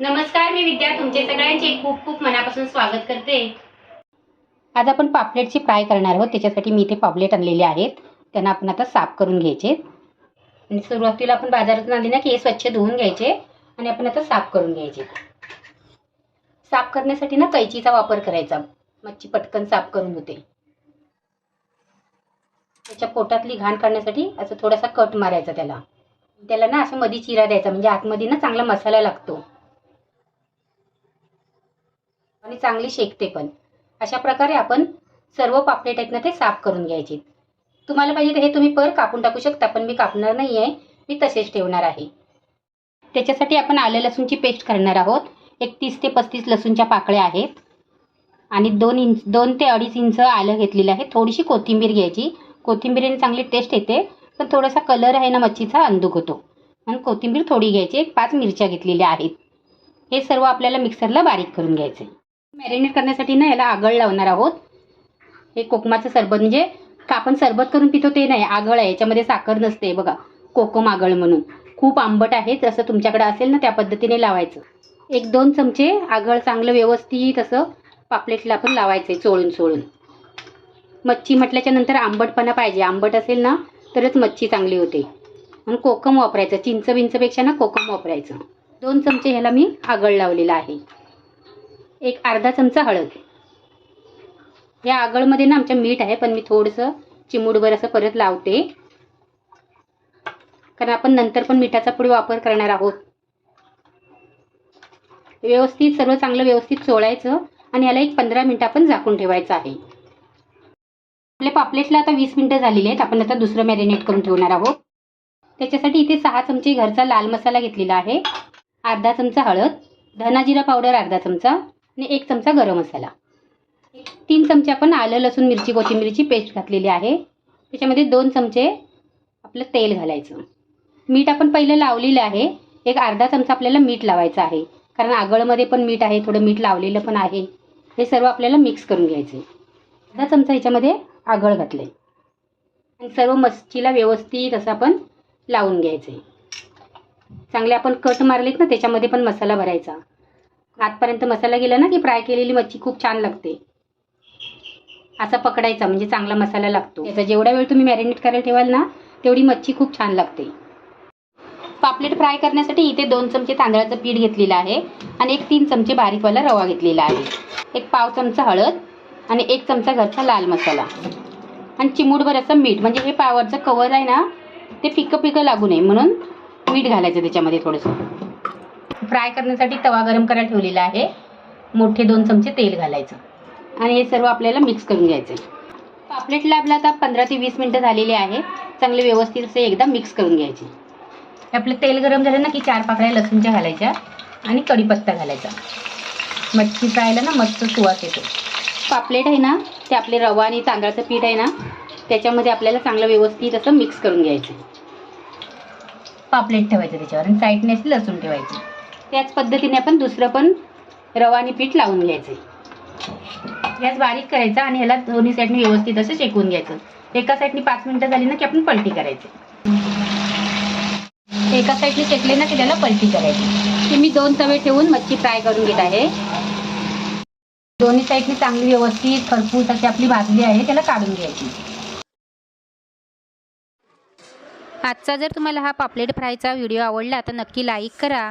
नमस्कार मी विद्या. तुमचे सगळ्यांचे खूप खूप मनापासून स्वागत करते. आज आपण पापलेटची फ्राय करणार आहोत. त्याच्यासाठी मी इथे पापलेट आणलेले आहेत. त्यांना आपण आता साफ करून घ्यायचे. आणि सुरुवातीला आपण बाजारातून आणले ना की हे स्वच्छ धुवून घ्यायचे आणि आपण आता साफ करून घ्यायचे. साफ करण्यासाठी ना कैचीचा वापर करायचा. मच्छी पटकन साफ करून होते. त्याच्या पोटातली घाण काढण्यासाठी असं थोडासा कट मारायचा त्याला. त्याला ना असं मध्ये चिरा द्यायचा. म्हणजे आतमध्ये ना चांगला मसाला लागतो. आणि चांगली शेकते पण. अशा प्रकारे आपण सर्व पापलेट आहेत ना ते साफ करून घ्यायचे. तुम्हाला पाहिजे तर हे तुम्ही पर कापून टाकू शकता पण मी कापणार नाही आहे मी तसेच ठेवणार आहे. त्याच्यासाठी आपण आले लसूणची पेस्ट करणार आहोत. एक तीस ते पस्तीस लसूणच्या पाकळ्या आहेत. आणि दोन इंच दोन ते अडीच इंच आलं घेतलेलं आहे. थोडीशी कोथिंबीर घ्यायची. कोथिंबीरीने चांगली टेस्ट येते पण थोडासा कलर आहे ना मच्छीचा अंदूक होतो. आणि कोथिंबीर थोडी घ्यायची. एक पाच मिरच्या घेतलेल्या आहेत. हे सर्व आपल्याला मिक्सरला बारीक करून घ्यायचे. मॅरिनेट करण्यासाठी ना याला आगळ लावणार आहोत. हे कोकमाचं सरबत म्हणजे का आपण सरबत करून पितो ते नाही आगळ आहे. याच्यामध्ये साखर नसते बघा. कोकम आगळ म्हणून. खूप आंबट आहे जसं तुमच्याकडे असेल ना त्या पद्धतीने लावायचं. एक दोन चमचे आगळ चांगलं व्यवस्थित असं पापलेटला आपण लावायचं आहे चोळून चोळून. मच्छी म्हटल्याच्या नंतर आंबटपणा पाहिजे. आंबट असेल ना तरच मच्छी चांगली होते. आणि कोकम वापरायचं. चिंच बिंचपेक्षा ना कोकम वापरायचं. दोन चमचे ह्याला मी आगळ लावलेला आहे. एक अर्धा चमचा हळद. या आगळमध्ये ना आमच्या मीठ आहे पण मी थोडंसं चिमूडभर असं परत लावते. कारण आपण नंतर पण मिठाचा पुढे वापर करणार आहोत. व्यवस्थित सर्व चांगलं व्यवस्थित चोळायचं आणि याला एक पंधरा मिनटं आपण झाकून ठेवायचं आहे. आपल्या पापलेटला आता वीस मिनटं झालेली आहेत. आपण आता दुसरं मॅरिनेट करून ठेवणार आहोत. त्याच्यासाठी इथे सहा चमचे घरचा लाल मसाला घेतलेला आहे. अर्धा चमचा हळद धना जिरा पावडर अर्धा चमचा आणि एक चमचा गरम मसाला. तीन चमचे आपण आलं लसूण मिरची कोथिंबीरची पेस्ट घातलेली आहे. त्याच्यामध्ये दोन चमचे आपलं तेल घालायचं. मीठ आपण पहिलं लावलेलं आहे. एक अर्धा चमचा आपल्याला मीठ लावायचं आहे. कारण आगळमध्ये पण मीठ आहे थोडं मीठ लावलेलं पण आहे. हे सर्व आपल्याला मिक्स करून घ्यायचे अर्धा चमचा ह्याच्यामध्ये आगळ घातले आणि सर्व मच्छीला व्यवस्थित असं आपण लावून घ्यायचे चांगले आपण कट मारलेत ना त्याच्यामध्ये पण मसाला भरायचा. आतपर्यंत मसाला गेला ना की फ्राय केलेली मच्छी खूप छान लागते. असा पकडायचा म्हणजे चांगला मसाला लागतो. याचा जेवढा वेळ तुम्ही मॅरिनेट करायला ठेवाल ना तेवढी मच्छी खूप छान लागते. पापलेट फ्राय करण्यासाठी इथे दोन चमचे तांदळाचं पीठ घेतलेलं आहे आणि एक तीन चमचे बारीकवाला रवा घेतलेला आहे. एक पाव चमचा हळद आणि एक चमचा घरचा लाल मसाला. आणि चिमूटभर असं मीठ म्हणजे हे पावरचं कवर आहे ना ते पिकं पिकं लागू नये म्हणून मीठ घालायचं त्याच्यामध्ये थोडंसं. फ्राय करण्यासाठी तवा गरम करायला ठेवलेला आहे. मोठे दोन चमचे तेल घालायचं. आणि हे सर्व आपल्याला मिक्स करून घ्यायचं पापलेटला आपलं आता पंधरा ते वीस मिनटं झालेले आहे. चांगले व्यवस्थित असे एकदा मिक्स करून घ्यायचे. आपलं तेल गरम झालं ना की चार पाकळ्या लसूणच्या घालायच्या आणि कढीपत्ता घालायचा. मच्छी फ्रायला ना मस्त सुवास येतो. पापलेट आहे ना ते आपले रवा आणि तांदळाचं पीठ आहे ना त्याच्यामध्ये आपल्याला चांगलं व्यवस्थित असं मिक्स करून घ्यायचं. पापलेट ठेवायचं त्याच्यावर आणि साईडने असे लसूण ठेवायची. त्याच पद्धतीने आपण दुसरं पण रवानी पीठ लावून घ्यायचे. गॅस बारीक करायचा आणि ह्याला दोन्ही साईडने व्यवस्थित असं शेकून घ्यायचं. एका साईडने पाच मिनिटं झाली ना की आपण पलटी करायची. एका साईडने शेकले ना की त्याला पलटी करायची. मी दोन तवे ठेवून मच्छी फ्राय करून घेत आहे. दोन्ही साईडने चांगली व्यवस्थित खरपूस अशी आपली भाजली आहे त्याला काढून घ्यायची. आजचा जर तुम्हाला हा पापलेट फ्रायचा व्हिडिओ आवडला तर नक्की लाईक करा.